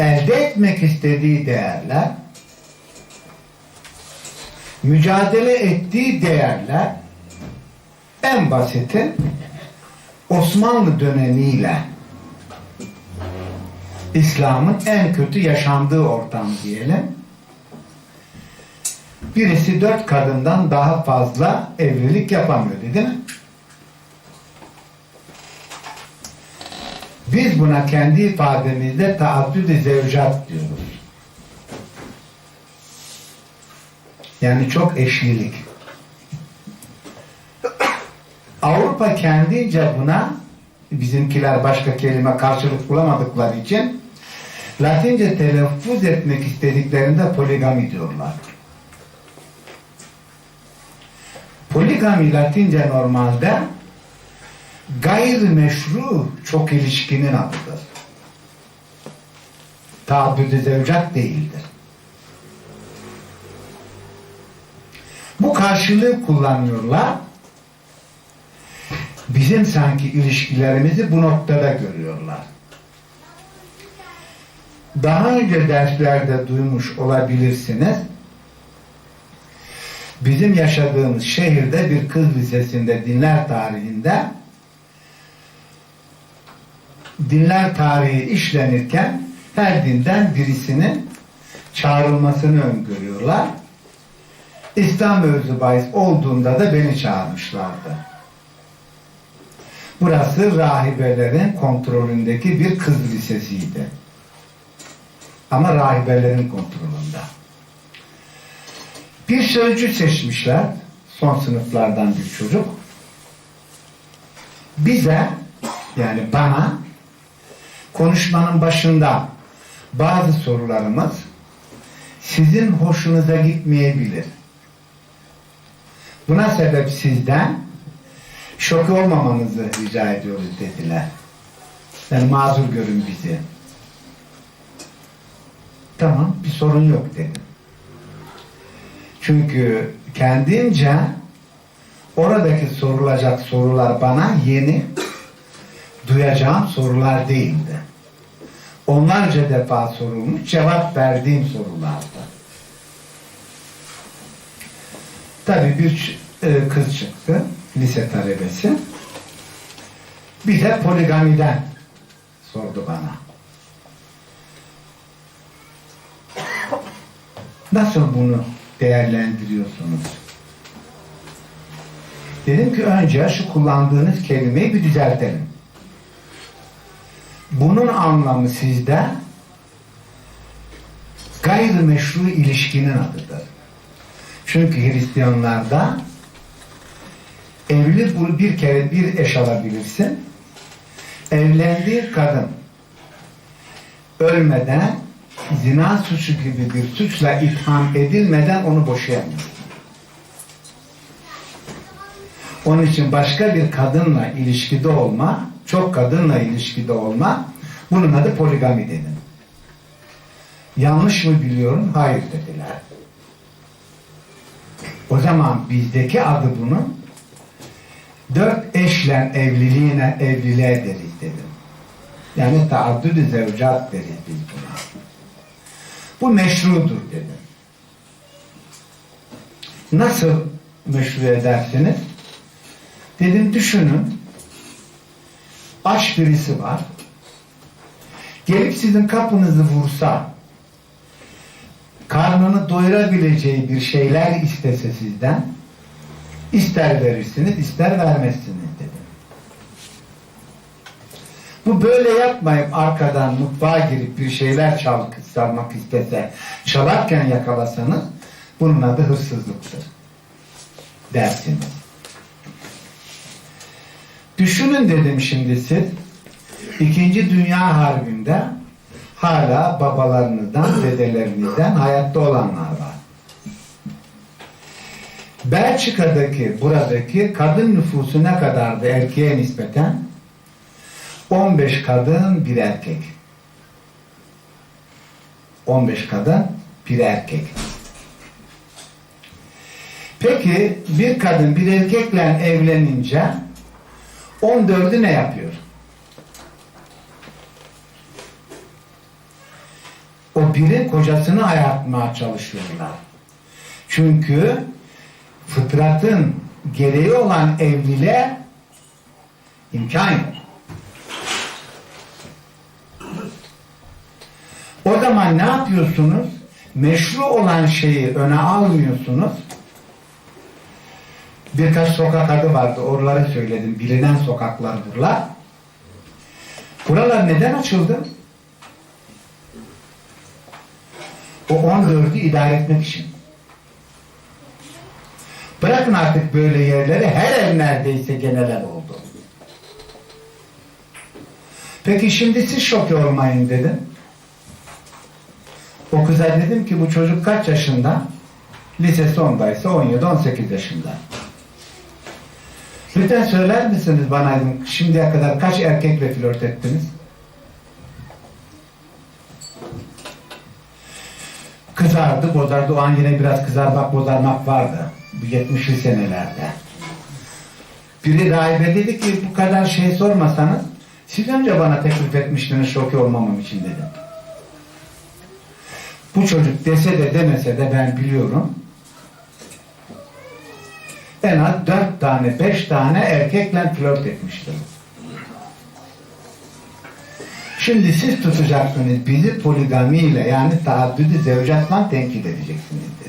elde etmek istediği değerler, mücadele ettiği değerler en basiti Osmanlı dönemiyle İslam'ın en kötü yaşandığı ortam diyelim. Birisi dört kadından daha fazla evlilik yapamıyor değil mi? Biz buna kendi ifademizde taaddüd-i zevcat diyoruz. Yani çok eşlilik. Avrupa kendince buna bizimkiler başka kelime karşılık bulamadıkları için Latince telaffuz etmek istediklerinde poligami diyorlar. Poligami Latince normalde gayrimeşru çok ilişkinin adıdır. Taaddüd-i zevcat değildir. Bu karşılığı kullanıyorlar. Bizim sanki ilişkilerimizi bu noktada görüyorlar. Daha önce derslerde duymuş olabilirsiniz. Bizim yaşadığımız şehirde bir kız lisesinde dinler tarihinde dinler tarihi işlenirken her dinden birisinin çağrılmasını öngörüyorlar. İslam mevzu bahis olduğunda da beni çağırmışlardı. Burası rahibelerin kontrolündeki bir kız lisesiydi. Ama rahibelerin kontrolünde. Bir sözcü seçmişler. Son sınıflardan bir çocuk. Bize yani bana konuşmanın başında bazı sorularımız sizin hoşunuza gitmeyebilir. Buna sebep sizden şok olmamanızı rica ediyoruz dediler. Yani mazur görün bizi. Tamam bir sorun yok dedim. Çünkü kendimce oradaki sorulacak sorular bana yeni duyacağım sorular değildi. Onlarca defa sorulmuş cevap verdiğim sorulardı. Tabii bir e, kız çıktı, lise talebesi. Bize poligamiden sordu bana. Nasıl bunu değerlendiriyorsunuz? Dedim ki önce şu kullandığınız kelimeyi bir düzeltelim. Bunun anlamı sizde gayrimeşru ilişkinin adıdır. Çünkü Hristiyanlarda evli bir kere bir eş alabilirsin. Evlendiği kadın ölmeden zina suçu gibi bir suçla itham edilmeden onu boşayamıyorsun. Onun için başka bir kadınla ilişkide olma, çok kadınla ilişkide olma, bunun adı poligami dedim. Yanlış mı biliyorum? Hayır dediler. O zaman bizdeki adı bunun dört eşle evliliğine evliliğe deriz dedim. Yani taaddüd-i zevcat deriz biz buna. Bu meşrudur dedim. Nasıl meşru edersiniz? Dedim düşünün. Aç birisi var. Gelip sizin kapınızı vursa karnını doyurabileceği bir şeyler istese sizden ister verirsiniz ister vermezsiniz dedim. Bu böyle yapmayıp arkadan mutfağa girip bir şeyler çalmak, çalmak istese çalarken yakalasanız bunun adı hırsızlıktır dersiniz. Düşünün dedim şimdi siz İkinci Dünya Harbi'nde hala babalarınızdan, dedelerinizden hayatta olanlar var. Belçika'daki, buradaki kadın nüfusu ne kadardı erkeğe nispeten? 15 kadın, bir erkek. 15 kadın, bir erkek. Peki bir kadın bir erkekle evlenince 14'ü ne yapıyor? o biri kocasını ayartmaya çalışıyorlar. Çünkü fıtratın gereği olan evliliğe imkan yok. O zaman ne yapıyorsunuz? Meşru olan şeyi öne almıyorsunuz. Birkaç sokak adı vardı. Oraları söyledim. Bilinen sokaklardırlar. Buralar neden açıldı? O 14'ü idare etmek için. Bırakın artık böyle yerleri. Her ev neredeyse genel oldu. Peki şimdi siz şok olmayın dedim. O kıza dedim ki bu çocuk kaç yaşında? Lise sondaysa 17-18 yaşında. Lütfen söyler misiniz bana şimdiye kadar kaç erkekle flört ettiniz? Kızardı, bozardı. O an yine biraz kızarmak, bozarmak vardı. Bu 70'li senelerde. Biri rahibe dedi ki bu kadar şey sormasanız siz önce bana teklif etmiştiniz şoke olmamam için dedim. Bu çocuk dese de demese de ben biliyorum. En az dört tane, beş tane erkekle flört etmiştir. Şimdi siz tutacaksınız bizi poligamiyle yani taaddüdü zevcatla tenkit edeceksiniz.